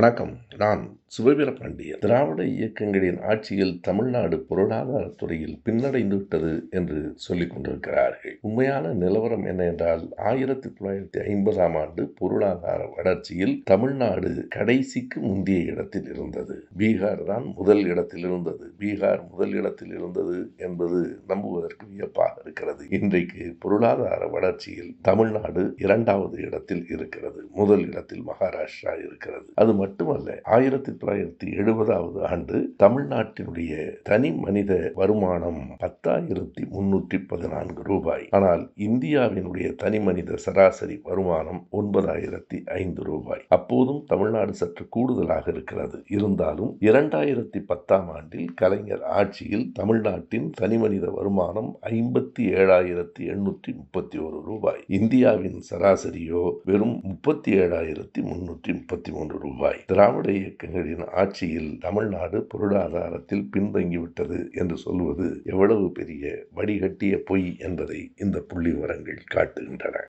வணக்கம். நான் சுபவீர திராவிட இயக்கங்களின் ஆட்சியில் தமிழ்நாடு பொருளாதாரத்துறையில் பின்னடைந்து விட்டது என்று சொல்லிக் கொண்டிருக்கிறார்கள். உண்மையான நிலவரம் என்ன என்றால் ஆயிரத்தி தொள்ளாயிரத்தி ஐம்பதாம் ஆண்டு பொருளாதார வளர்ச்சியில் தமிழ்நாடு கடைசிக்கு முந்தைய இடத்தில் இருந்தது. பீகார் தான் முதல் இடத்தில் இருந்தது. பீகார் முதல் இடத்தில் இருந்தது என்பது நம்புவதற்கு வியப்பாக இருக்கிறது. இன்றைக்கு பொருளாதார வளர்ச்சியில் தமிழ்நாடு இரண்டாவது இடத்தில் இருக்கிறது. முதல் இடத்தில் மகாராஷ்டிரா இருக்கிறது. அது மட்டுமல்ல ஆயிரத்தி தொள்ளாயிரத்தி எழுபதாவது ஆண்டு தமிழ்நாட்டினுடைய தனி மனித வருமானம் பத்தாயிரத்தி முன்னூற்றி பதினான்கு ரூபாய். ஆனால் இந்தியாவினுடைய தனி மனித சராசரி வருமானம் ஒன்பதாயிரத்தி ஐந்து ரூபாய். அப்போதும் தமிழ்நாடு சற்று கூடுதலாக இருக்கிறது. இருந்தாலும் இரண்டாயிரத்தி பத்தாம் ஆண்டில் கலைஞர் ஆட்சியில் தமிழ்நாட்டின் தனி மனித வருமானம் ஐம்பத்தி ஏழாயிரத்தி எண்ணூற்றி முப்பத்தி ஒரு ரூபாய். இந்தியாவின் சராசரியோ வெறும் முப்பத்தி ஏழாயிரத்தி முன்னூற்றி முப்பத்தி மூன்று ரூபாய். திராவிட இயக்கங்களின் ஆட்சியில் தமிழ்நாடு பொருளாதாரத்தில் பின்தங்கிவிட்டது என்று சொல்வது எவ்வளவு பெரிய வடிகட்டிய பொய் என்பதை இந்த புள்ளி விவரங்கள் காட்டுகின்றன.